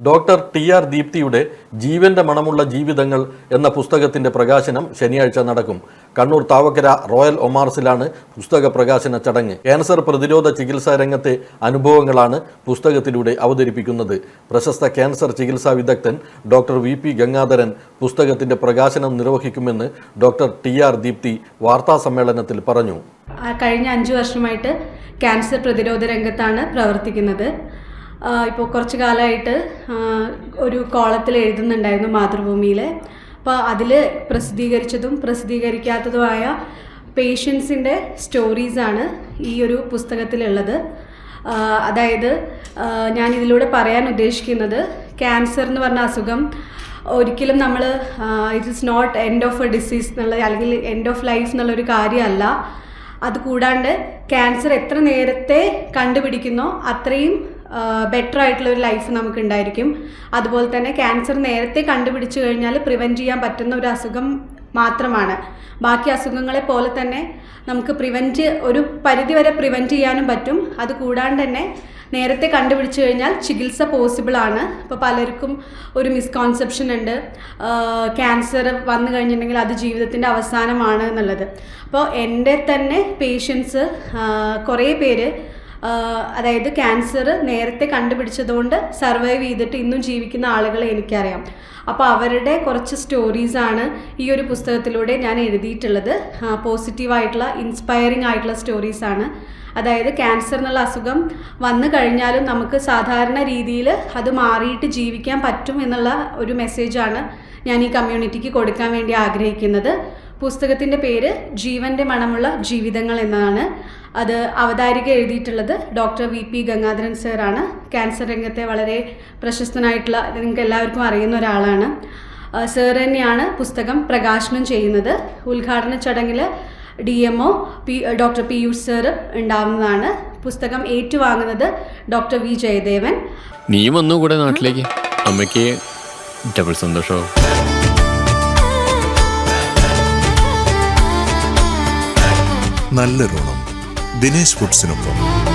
Doctor T R ദീപ്തിയുടെ ജീവന്റെ മണമുള്ള ജീവിതങ്ങൾ എന്ന പുസ്തകത്തിന്റെ പ്രകാശനം ശനിയാഴ്ച നടക്കും. കണ്ണൂർ താവക്കര റോയൽ ഒമാർസിലാണ് പുസ്തക പ്രകാശന ചടങ്ങ്. ക്യാൻസർ പ്രതിരോധ ചികിത്സാ രംഗത്തെ അനുഭവങ്ങളാണ് പുസ്തകത്തിലൂടെ അവതരിപ്പിക്കുന്നത്. പ്രശസ്ത ക്യാൻസർ ചികിത്സാ വിദഗ്ധൻ ഡോക്ടർ വി പി ഗംഗാധരൻ പുസ്തകത്തിന്റെ പ്രകാശനം നിർവഹിക്കുമെന്ന് ഡോക്ടർ ടി ആർ ദീപ്തി വാർത്താ സമ്മേളനത്തിൽ പറഞ്ഞു. കഴിഞ്ഞ അഞ്ചു വർഷമായിട്ട് ക്യാൻസർ പ്രതിരോധ രംഗത്താണ് പ്രവർത്തിക്കുന്നത്. ഇപ്പോൾ കുറച്ച് കാലമായിട്ട് ഒരു കോളത്തിൽ എഴുതുന്നുണ്ടായിരുന്നു മാതൃഭൂമിയിൽ അപ്പോൾ അതിൽ പ്രസിദ്ധീകരിച്ചതും പ്രസിദ്ധീകരിക്കാത്തതുമായ പേഷ്യൻസിന്റെ സ്റ്റോറീസാണ് ഈ ഒരു പുസ്തകത്തിലുള്ളത്. അതായത് ഞാൻ ഇതിലൂടെ പറയാൻ ഉദ്ദേശിക്കുന്നത് ക്യാൻസർ എന്ന് പറഞ്ഞ അസുഖം ഒരിക്കലും നമ്മൾ it is not end of a disease എന്നുള്ള അല്ലെങ്കിൽ എൻഡ് ഓഫ് ലൈഫ് എന്നുള്ളൊരു കാര്യമല്ല. അത് കൂടാണ്ട് ക്യാൻസർ എത്ര നേരത്തെ കണ്ടുപിടിക്കുന്നോ അത്രയും ബെറ്റർ ആയിട്ടുള്ള ഒരു ലൈഫ് നമുക്ക് ഉണ്ടായിരിക്കും അതുപോലെ തന്നെ ക്യാൻസർ നേരത്തെ കണ്ടുപിടിച്ചു കഴിഞ്ഞാൽ പ്രിവെന്റ് ചെയ്യാൻ പറ്റുന്ന ഒരു അസുഖം മാത്രമാണ്. ബാക്കി അസുഖങ്ങളെ പോലെ തന്നെ നമുക്ക് പ്രിവെന്റ് ഒരു പരിധി വരെ പ്രിവെന്റ് ചെയ്യാനും പറ്റും. അത് കൂടാണ്ട് തന്നെ നേരത്തെ കണ്ടുപിടിച്ചു കഴിഞ്ഞാൽ ചികിത്സ പോസിബിൾ ആണ്. ഇപ്പോൾ പലർക്കും ഒരു മിസ്കോൺസെപ്ഷൻ ഉണ്ട്. ക്യാൻസർ വന്നു കഴിഞ്ഞിട്ടുണ്ടെങ്കിൽ അത് ജീവിതത്തിന്റെ അവസാനമാണ് എന്നുള്ളത്. അപ്പോൾ എന്റെ തന്നെ പേഷ്യൻസ് കുറേ പേര് അതായത് ക്യാൻസർ നേരത്തെ കണ്ടുപിടിച്ചതുകൊണ്ട് സർവൈവ് ചെയ്തിട്ട് ഇന്നും ജീവിക്കുന്ന ആളുകളെ എനിക്കറിയാം. അപ്പോൾ അവരുടെ കുറച്ച് സ്റ്റോറീസാണ് ഈ ഒരു പുസ്തകത്തിലൂടെ ഞാൻ എഴുതിയിട്ടുള്ളത്. പോസിറ്റീവായിട്ടുള്ള ഇൻസ്പയറിംഗ് ആയിട്ടുള്ള സ്റ്റോറീസാണ് അതായത് ക്യാൻസർ എന്നുള്ള അസുഖം വന്നു കഴിഞ്ഞാലും നമുക്ക് സാധാരണ രീതിയിൽ അത് മാറിയിട്ട് ജീവിക്കാൻ പറ്റും എന്നുള്ള ഒരു മെസ്സേജാണ് ഞാൻ ഈ കമ്മ്യൂണിറ്റിക്ക് കൊടുക്കാൻ വേണ്ടി ആഗ്രഹിക്കുന്നത്. പുസ്തകത്തിന്റെ പേര് ജീവന്റെ മണമുള്ള ജീവിതങ്ങൾ എന്നതാണ് അത് അവതാരിക എഴുതിയിട്ടുള്ളത് ഡോക്ടർ വി പി ഗംഗാധരൻ സാറാണ്. ക്യാൻസർ രംഗത്തെ വളരെ പ്രശസ്തനായിട്ടുള്ള നിങ്ങൾക്ക് എല്ലാവർക്കും അറിയുന്ന ഒരാളാണ്. സാർ തന്നെയാണ് പുസ്തകം പ്രകാശനം ചെയ്യുന്നത്. ഉദ്ഘാടന ചടങ്ങിൽ D M O P doctor Piyush sir ഉണ്ടാവുന്നതാണ്. പുസ്തകം ഏറ്റുവാങ്ങുന്നത് ഡോക്ടർ വി ജയദേവൻ. നീ വന്നു കൂടെ നാട്ടിലേക്ക്. അമ്മയ്ക്ക് ഡബിൾ സന്തോഷോ? സന്തോഷവും നല്ലൊരോണം ദിനേശ് ഫുഡ്സിനൊപ്പം.